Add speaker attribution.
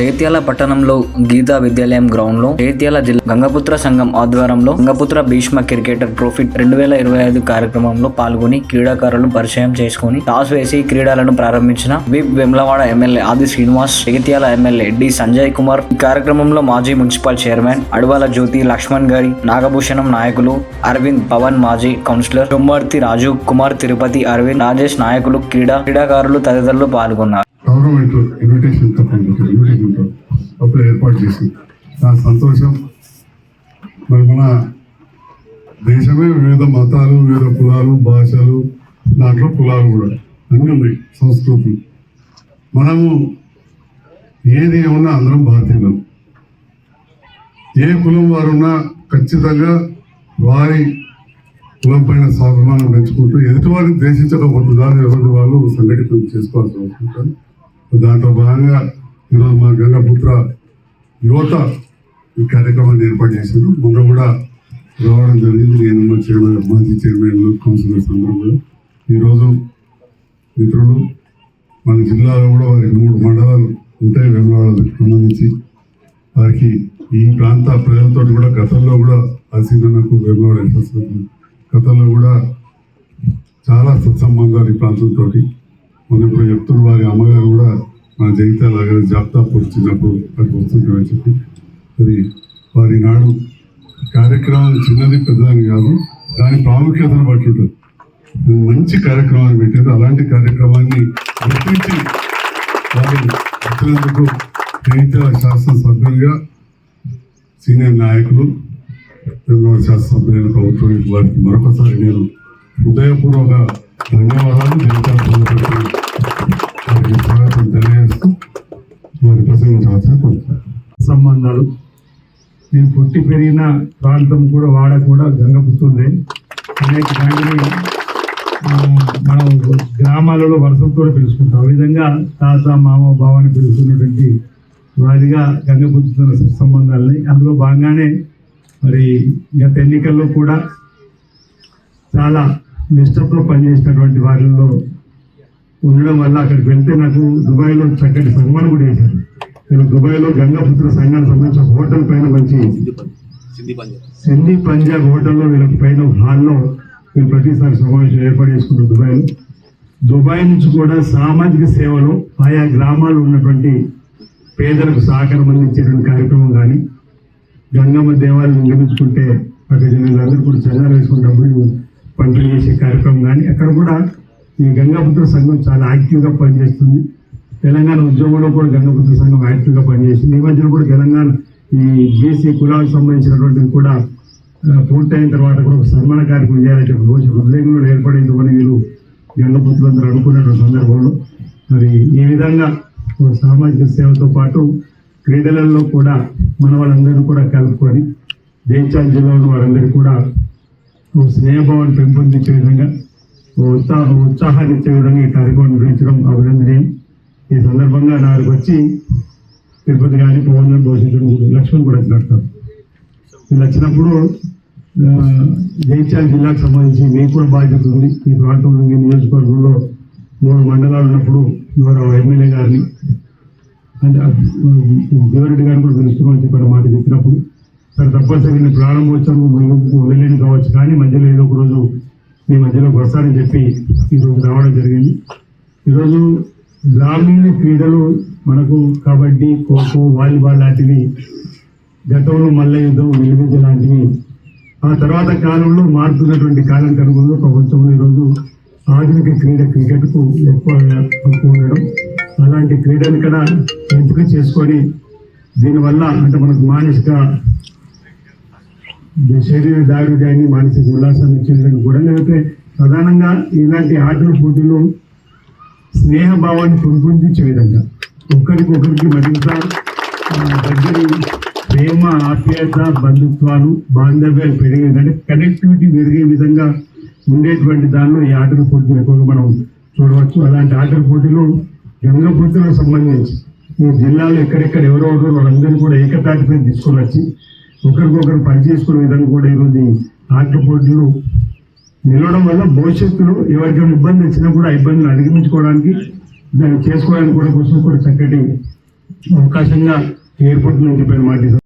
Speaker 1: జగిత్యాల పట్టణంలో గీతా విద్యాలయం గ్రౌండ్లో జగిత్యాల జిల్లా గంగపుత్ర సంఘం ఆధ్వర్యంలో గంగపుత్ర భీష్మ క్రికెటర్ ట్రోఫీ రెండు వేల ఇరవై ఐదు కార్యక్రమంలో పాల్గొని క్రీడాకారులను పరిచయం చేసుకుని టాస్ వేసి క్రీడలను ప్రారంభించిన whip Vemulawada MLA Adi Srinivas Jagtial MLA D Sanjay Kumar. ఈ కార్యక్రమంలో మాజీ మున్సిపల్ చైర్మన్ అడవాల జ్యోతి లక్ష్మణ్ గారి నాగభూషణం నాయకులు అరవింద్ పవన్ మాజీ కౌన్సిలర్ కుమార్తి రాజు కుమార్ తిరుపతి అరవింద్ రాజేష్ నాయకులు క్రీడా క్రీడాకారులు తదితరులు పాల్గొన్నారు.
Speaker 2: అప్పుడు ఏర్పాటు చేసింది. చాలా సంతోషం. మరి మన దేశమే వివిధ మతాలు వివిధ కులాలు భాషలు దాంట్లో కులాలు కూడా అన్నీ ఉన్నాయి సంస్కృతి మనము ఏది ఏమన్నా అందరం భారతీయులం. ఏ కులం వారున్నా ఖచ్చితంగా వారి కులం పైన స్వాభిమానం పెంచుకుంటూ ఎదుటివారిని ద్వేషించకపోతుందా ఎవరి వాళ్ళు సంఘటితం చేసుకోవాల్సి వస్తుంటారు దాంట్లో భాగంగా ఈరోజు మా గంగపుత్ర యువత ఈ కార్యక్రమాన్ని ఏర్పాటు చేశారు. మొన్న కూడా రావడం జరిగింది. నేను మా చైర్మన్ మాజీ చైర్మన్లు కౌన్సిలర్స్ అందరూ కూడా. ఈరోజు మిత్రులు మన జిల్లాలో కూడా వారికి మూడు మండలాలు ఉంటాయి. వెంబడాలకు సంబంధించి వారికి ఈ ప్రాంత ప్రజలతో కూడా గతంలో కూడా ఆసీనకు వేమలవాడ ఎస్ఎస్ గతంలో కూడా చాలా సత్సంబంధాలు ఈ ప్రాంతంతో మనం ఇప్పుడు చెప్తున్న వారి అమ్మగారు కూడా జగిత్యాల గారి జాబితా వచ్చినప్పుడు అక్కడికి వస్తుంటామని చెప్పి అది వారి నాడు కార్యక్రమం చిన్నది పెద్దదని కాదు దాని ప్రాముఖ్యతను బట్టి ఉంటుంది. మంచి కార్యక్రమాన్ని పెట్టారు అలాంటి కార్యక్రమాన్ని గుర్తించి వారు వచ్చినందుకు జగిత్యాల శాసనసభ్యులుగా సీనియర్ నాయకులు తెలంగాణ శాసనసభ్యులైన ప్రభుత్వం వారికి మరొకసారి నేను హృదయపూర్వక ధన్యవాదాలు. జగిత్యాల
Speaker 3: సంబంధాలు. నేను పుట్టి పెరిగిన ప్రాంతం కూడా వాడ కూడా గంగపుత్రుందే అనేక దానిని మనం గ్రామాలలో వరుసతో పిలుచుకుంటాం. ఆ విధంగా తాత మామ బావ అని పిలుస్తున్నటువంటి వారిగా గంగపుతున్న సంబంధాలని అందులో భాగంగానే మరి గత ఎన్నికల్లో కూడా చాలా నిష్టతో పనిచేసినటువంటి వారిలో ఉండడం వల్ల అక్కడికి వెళ్తే నాకు దుబాయ్లో చక్కటి సన్మానం కూడా చేశారు. నేను దుబాయ్లో గంగాపుత్ర సంఘానికి సంబంధించిన హోటల్ పైన మంచి సింధీ పంజాబ్ హోటల్లో వీళ్ళకి పైన హాల్లో వీళ్ళు ప్రతిసారి సమావేశం ఏర్పాటు చేసుకుంటారు దుబాయ్లో. దుబాయ్ నుంచి కూడా సామాజిక సేవలో ఆయా గ్రామాల్లో ఉన్నటువంటి పేదలకు సహకారం అందించేటువంటి కార్యక్రమం కానీ గంగమ్మ దేవాలయం నిర్మించుకుంటే అక్కడ జనాలందరూ కూడా చందాలు వేసుకుని డబ్బులు పంపిణీ చేసే కార్యక్రమం కానీ అక్కడ కూడా ఈ గంగాపుత్ర సంఘం చాలా యాక్టివ్గా పనిచేస్తుంది. తెలంగాణ ఉద్యోగంలో కూడా గంగపుత్ర సంఘం యాక్టివ్గా పనిచేసింది ఈ మధ్యలో కూడా తెలంగాణ ఈ బీసీ కులాలకు సంబంధించినటువంటివి కూడా పూర్తయిన తర్వాత కూడా ఒక సన్మాన కార్యక్రమం చేయాలంటే రోజు హృదయంలో ఏర్పడింది అని వీళ్ళు గంగపుత్రులందరూ అనుకున్నటువంటి సందర్భంలో మరి ఈ విధంగా ఒక సామాజిక సేవతో పాటు క్రీడలలో కూడా మన వాళ్ళందరినీ కూడా కలుపుకొని దేశాల జిల్లాలో వారందరూ కూడా ఓ స్నేహభావాన్ని పెంపొందించే విధంగా ఓ ఉత్సాహం ఉత్సాహాన్ని ఇచ్చే విధంగా ఈ కార్యక్రమం నిర్వహించడం అభినందనీయం ఈ సందర్భంగా నాకు వచ్చి తిరుపతి కానీ పవన్ భవిష్యత్తు లక్ష్మణ్ కూడా వచ్చినట్టు వీళ్ళు వచ్చినప్పుడు జైత్యాల జిల్లాకు సంబంధించి మీకు కూడా బాధ్యత ఉంది. ఈ ప్రాంతంలో మీ నియోజకవర్గంలో మూడు మండలాలు ఉన్నప్పుడు ఇవాళ ఎమ్మెల్యే గారిని అంటే ఆ, దేవరెడ్డి గారిని కూడా పిలుస్తున్నామని చెప్పిన మాట చెప్పినప్పుడు సరే తప్పనిసరిగా నేను ప్రారంభోత్సవం వెళ్ళేది కావచ్చు కానీ మధ్యలో ఏదో ఒక రోజు మీ మధ్యలోకి వస్తానని చెప్పి ఈరోజు రావడం జరిగింది. ఈరోజు గ్రామీణ క్రీడలు మనకు కబడ్డీ ఖోఖో వాలీబాల్ లాంటివి గతంలో మల్ల యుద్ధం నిలువించ లాంటివి. ఆ తర్వాత కాలంలో మారుతున్నటువంటి కాలం కనుగొని ప్రపంచంలో ఈరోజు ఆధునిక క్రీడ క్రికెట్కు ఎక్కువ ఉండడం. అలాంటి క్రీడలు ఇక్కడ ఎంపిక చేసుకొని దీనివల్ల అంటే మనకు మానసిక శరీర దారుఢ్యాన్ని మానసిక ఉల్లాసాన్ని ఇచ్చే కూడా లేకపోతే ప్రధానంగా ఇలాంటి ఆటల పోటీలు స్నేహభావాన్ని పెంపొందించే విధంగా ఒకరికొకరికి మరింత దగ్గర దగ్గరి ప్రేమ ఆప్యాయత బంధుత్వాలు బాంధవ్యాలు పెరిగే అంటే కనెక్టివిటీ పెరిగే విధంగా ఉండేటువంటి దానిలో ఈ ఆటల పోటీలు ఎక్కువగా మనం చూడవచ్చు. అలాంటి ఆటల పోటీలు గంగ సంబంధించి ఈ జిల్లాలో ఎక్కడెక్కడ ఎవరెవరో వాళ్ళందరూ కూడా ఏకతాటిపై తీసుకొని వచ్చి ఒకరికొకరు పనిచేసుకునే విధంగా కూడా ఈరోజు ఆటల పోటీలు నిలవడం వల్ల భవిష్యత్తులో ఎవరికైనా ఇబ్బంది వచ్చినా కూడా ఆ ఇబ్బందులు అధిగమించుకోవడానికి దాన్ని చేసుకోవడానికి కూడా కోసం కూడా చక్కటి అవకాశంగా ఎయిర్పోర్ట్ నుంచి మాట